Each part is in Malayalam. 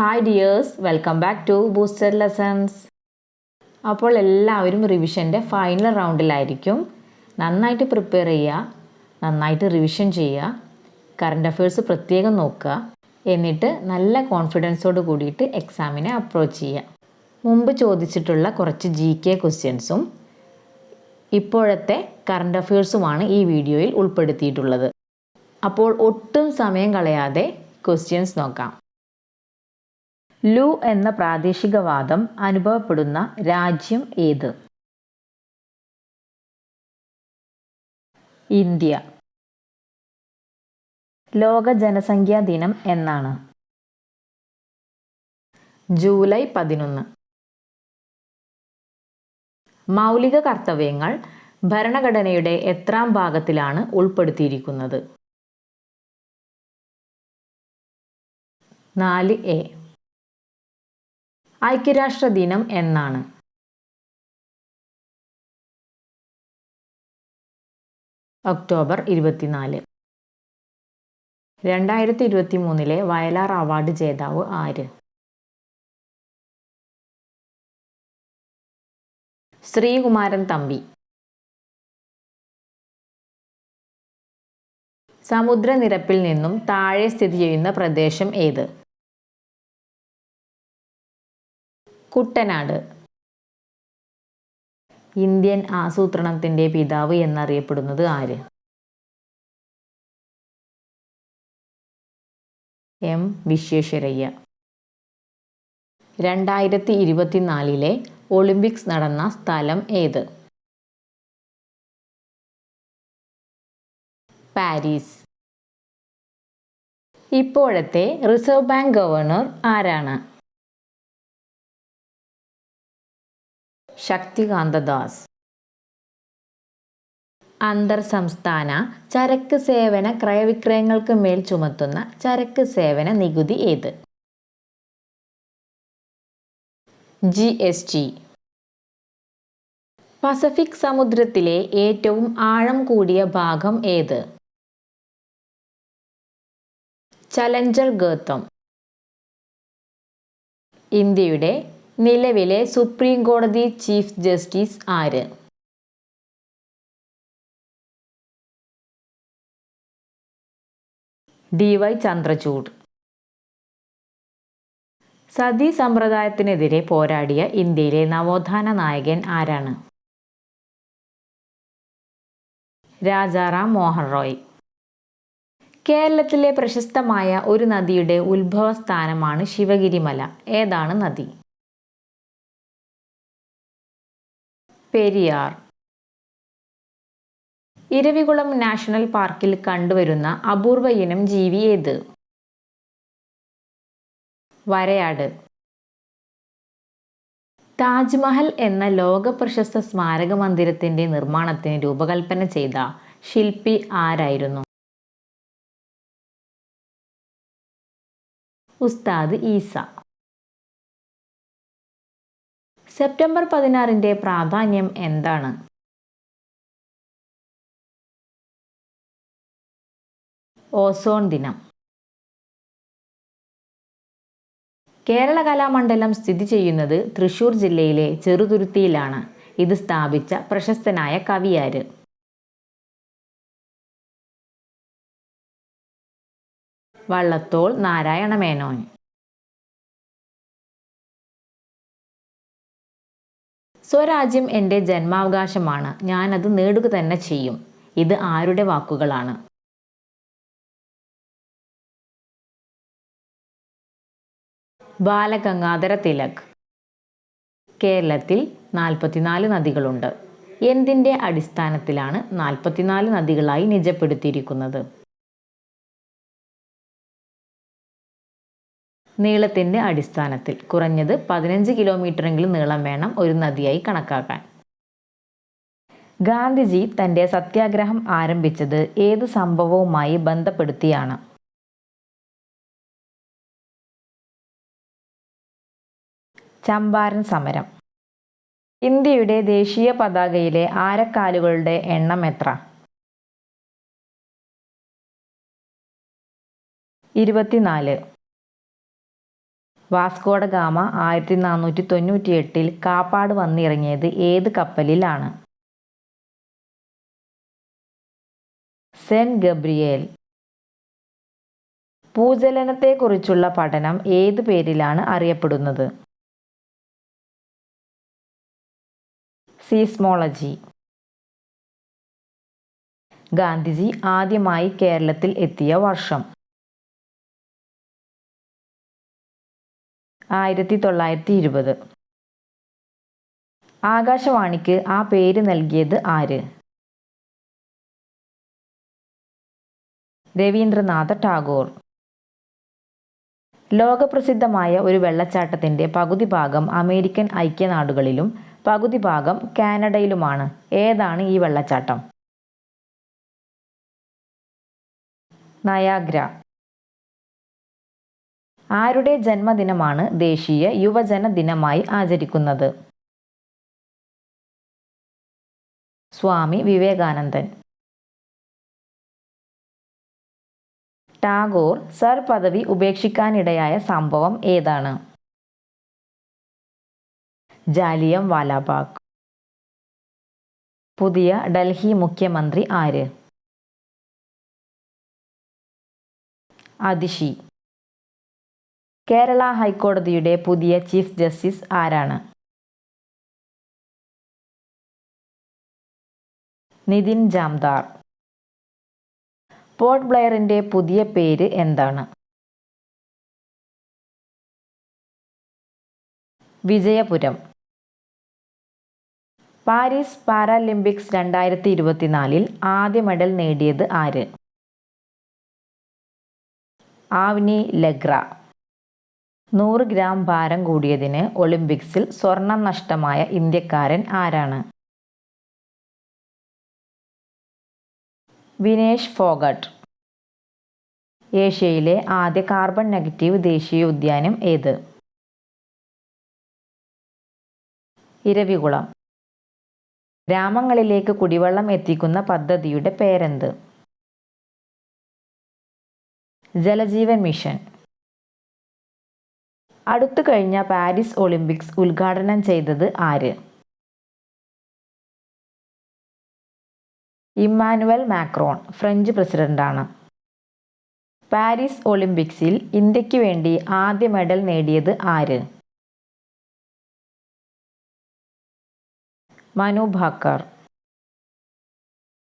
Hi dears welcome back to booster lessons അപ്പോൾ എല്ലാവരും റിവിഷന്റെ ഫൈനൽ റൗണ്ടിലായിരിക്കും നന്നായിട്ട് പ്രിപ്പയർ ചെയ്യുക നന്നായിട്ട് റിവിഷൻ ചെയ്യുക കറണ്ട് അഫയേഴ്സ് പ്രത്യേകം നോക്കുക എന്നിട്ട് നല്ല കോൺഫിഡൻസോട് കൂടിയിട്ട് എക്സാമിനെ അപ്രോച്ച് ചെയ്യുക. മുമ്പ് ചോദിച്ചിട്ടുള്ള കുറച്ച് ജി കെ ക്വസ്റ്റ്യൻസും ഇപ്പോഴത്തെ കറണ്ട് അഫയേഴ്സുമാണ് ഈ വീഡിയോയിൽ ഉൾപ്പെടുത്തിയിട്ടുള്ളത്. അപ്പോൾ ഒട്ടും സമയം കളയാതെ ക്വസ്റ്റ്യൻസ് നോക്കാം. ലു എന്ന പ്രാദേശികവാദം അനുഭവപ്പെടുന്ന രാജ്യം ഏത്? ഇന്ത്യ. ലോക ജനസംഖ്യാ ദിനം എന്നാണ്. ജൂലൈ പതിനൊന്ന്. മൗലിക കർത്തവ്യങ്ങൾ ഭരണഘടനയുടെ എത്രാം ഭാഗത്തിലാണ് ഉൾപ്പെടുത്തിയിരിക്കുന്നത്? നാല് എ. ഐക്യരാഷ്ട്ര ദിനം എന്നാണ്. ഒക്ടോബർ ഇരുപത്തിനാല്. രണ്ടായിരത്തി ഇരുപത്തി മൂന്നിലെ വയലാർ അവാർഡ് ജേതാവ് ആര്? ശ്രീകുമാരൻ തമ്പി. സമുദ്രനിരപ്പിൽ നിന്നും താഴെ സ്ഥിതി ചെയ്യുന്ന പ്രദേശം ഏത്? കുട്ടനാട്. ഇന്ത്യൻ ആസൂത്രണത്തിന്റെ പിതാവ് എന്നറിയപ്പെടുന്നത് ആര്? എം. വിശ്വേശ്വരയ്യ. രണ്ടായിരത്തി ഇരുപത്തിനാലിലെ ഒളിമ്പിക്സ് നടന്ന സ്ഥലം ഏത്? പാരീസ്. ഇപ്പോഴത്തെ റിസർവ് ബാങ്ക് ഗവർണർ ആരാണ്? ശക്തികാന്ത ദാസ്. അന്തർ സംസ്ഥാന ചരക്ക് സേവന ക്രയവിക്രയങ്ങൾക്ക് മേൽ ചുമത്തുന്ന ചരക്ക് സേവന നികുതി ഏത്? G S T. പസഫിക് സമുദ്രത്തിലെ ഏറ്റവും ആഴം കൂടിയ ഭാഗം ഏത്? ചലഞ്ചർ ഗേത്തം ഇന്ത്യയുടെ നിലവിലെ സുപ്രീം കോടതി ചീഫ് ജസ്റ്റിസ് ആര്? D Y Chandrachud. സതി സമ്പ്രദായത്തിനെതിരെ പോരാടിയ ഇന്ത്യയിലെ നവോത്ഥാന നായകൻ ആരാണ്? രാജാറാം മോഹൻ റോയ്. കേരളത്തിലെ പ്രശസ്തമായ ഒരു നദിയുടെ ഉത്ഭവസ്ഥാനമാണ് ശിവഗിരിമല. ഏതാണ് നദി? പെരിയാർ. ഇരവികുളം നാഷണൽ പാർക്കിൽ കണ്ടുവരുന്ന അപൂർവ ഇനം ജീവി ഏത്? വരയാട്. താജ്മഹൽ എന്ന ലോക പ്രശസ്ത സ്മാരക മന്ദിരത്തിന്റെ നിർമ്മാണത്തിന് രൂപകൽപ്പന ചെയ്ത ശില്പി ആരായിരുന്നു? ഉസ്താദ് ഈസ. സെപ്റ്റംബർ പതിനാറിന്റെ പ്രാധാന്യം എന്താണ്? ഓസോൺ ദിനം. കേരള കലാമണ്ഡലം സ്ഥിതി ചെയ്യുന്നത് തൃശൂർ ജില്ലയിലെ ചെറുതുരുത്തിയിലാണ്. ഇത് സ്ഥാപിച്ച പ്രശസ്തനായ കവിയാര് വള്ളത്തോൾ നാരായണ മേനോൻ. സ്വരാജ്യം എന്റെ ജന്മാവകാശമാണ്. ഞാനത് നേടുക തന്നെ ചെയ്യും. ഇത് ആരുടെ വാക്കുകളാണ്? ബാലഗംഗാധര തിലക്. കേരളത്തിൽ നാൽപ്പത്തിനാല് നദികളുണ്ട്. എന്തിന്റെ അടിസ്ഥാനത്തിലാണ് നാൽപ്പത്തിനാല് നദികളായി നിജപ്പെടുത്തിയിരിക്കുന്നത്? നീളത്തിന്റെ അടിസ്ഥാനത്തിൽ. കുറഞ്ഞത് പതിനഞ്ച് കിലോമീറ്ററെങ്കിലും നീളം വേണം ഒരു നദിയായി കണക്കാക്കാൻ. ഗാന്ധിജി തന്റെ സത്യാഗ്രഹം ആരംഭിച്ചത് ഏത് സംഭവവുമായി ബന്ധപ്പെടുത്തിയാണ്? ചമ്പാരൻ സമരം. ഇന്ത്യയുടെ ദേശീയ പതാകയിലെ ആരക്കാലുകളുടെ എണ്ണം എത്ര? ഇരുപത്തിനാല്. വാസ്കോഡ ഗാമ ആയിരത്തി നാനൂറ്റി തൊണ്ണൂറ്റി എട്ടിൽ കാപ്പാട് വന്നിറങ്ങിയത് ഏത് കപ്പലിലാണ്? Saint Gabriel. ഭൂചലനത്തെക്കുറിച്ചുള്ള പഠനം ഏത് പേരിലാണ് അറിയപ്പെടുന്നത്? സീസ്മോളജി. ഗാന്ധിജി ആദ്യമായി കേരളത്തിൽ എത്തിയ വർഷം. ആയിരത്തി തൊള്ളായിരത്തി ഇരുപത് ആകാശവാണിക്ക് ആ പേര് നൽകിയത് ആര്? രവീന്ദ്രനാഥ ടാഗോർ. ലോകപ്രസിദ്ധമായ ഒരു വെള്ളച്ചാട്ടത്തിന്റെ പകുതി ഭാഗം അമേരിക്കൻ ഐക്യനാടുകളിലും പകുതി ഭാഗം കാനഡയിലുമാണ്. ഏതാണ് ഈ വെള്ളച്ചാട്ടം? നയാഗ്ര. ആരുടെ ജന്മദിനമാണ് ദേശീയ യുവജന ദിനമായി ആചരിക്കുന്നത്? സ്വാമി വിവേകാനന്ദൻ. ടാഗോർ സർ പദവി ഉപേക്ഷിക്കാനിടയായ സംഭവം ഏതാണ്? ജാലിയം വാലാബാഗ്. പുതിയ ഡൽഹി മുഖ്യമന്ത്രി ആര്? അതിഷി കേരള ഹൈക്കോടതിയുടെ പുതിയ ചീഫ് ജസ്റ്റിസ് ആരാണ്? നിതിൻ ജാംദാർ. പോർട്ട് ബ്ലെയറിന്റെ പുതിയ പേര് എന്താണ്? വിജയപുരം. പാരീസ് പാരാലിമ്പിക്സ് രണ്ടായിരത്തി ഇരുപത്തിനാലിൽ ആദ്യ മെഡൽ നേടിയത് ആര്? ആവ്നി ലഗ്ര. നൂറ് ഗ്രാം ഭാരം കൂടിയതിന് ഒളിമ്പിക്സിൽ സ്വർണം നഷ്ടമായ ഇന്ത്യക്കാരൻ ആരാണ്? വിനേഷ് ഫോഗട്ട്. ഏഷ്യയിലെ ആദ്യ കാർബൺ നെഗറ്റീവ് ദേശീയ ഉദ്യാനം ഏത്? ഇരവികുളം. ഗ്രാമങ്ങളിലേക്ക് കുടിവെള്ളം എത്തിക്കുന്ന പദ്ധതിയുടെ പേരെന്ത്? ജലജീവൻ മിഷൻ. അടുത്തു കഴിഞ്ഞ പാരീസ് ഒളിമ്പിക്സ് ഉദ്ഘാടനം ചെയ്തത് ആര്? ഇമ്മാനുവൽ മാക്രോൺ ഫ്രഞ്ച് പ്രസിഡന്റാണ്. പാരീസ് ഒളിമ്പിക്സിൽ ഇന്ത്യയ്ക്ക് വേണ്ടി ആദ്യ മെഡൽ നേടിയത് ആര്? മനു ഭാക്കർ.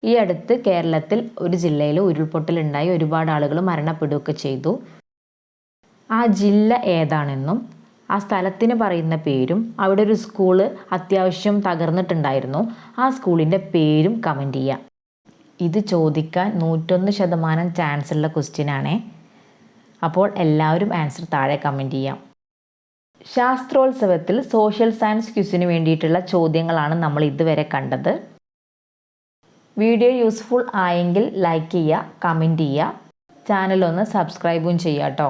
ഈ അടുത്ത് കേരളത്തിൽ ഒരു ജില്ലയിൽ ഉരുൾപൊട്ടലുണ്ടായി ഒരുപാട് ആളുകൾ മരണപ്പെടുകയൊക്കെ ചെയ്തു. ആ ജില്ല ഏതാണെന്നും ആ സ്ഥലത്തിന് പറയുന്ന പേരും അവിടെ ഒരു സ്കൂൾ അത്യാവശ്യം തകർന്നിട്ടുണ്ടായിരുന്നു. ആ സ്കൂളിന്റെ പേരും കമന്റ് ചെയ്യാം. ഇത് ചോദിക്കാൻ നൂറ്റൊന്ന് ശതമാനം ചാൻസ് ഉള്ള ക്വസ്റ്റ്യനാണേ അപ്പോൾ എല്ലാവരും ആൻസർ താഴെ കമന്റ് ചെയ്യാം. ശാസ്ത്രോത്സവത്തിൽ സോഷ്യൽ സയൻസ് ക്യൂസിന് വേണ്ടിയിട്ടുള്ള ചോദ്യങ്ങളാണ് നമ്മൾ ഇതുവരെ കണ്ടത്. വീഡിയോ യൂസ്ഫുൾ ആയെങ്കിൽ ലൈക്ക് ചെയ്യുക കമന്റ് ചെയ്യുക. ചാനൽ ഒന്ന് സബ്സ്ക്രൈബും ചെയ്യാം കേട്ടോ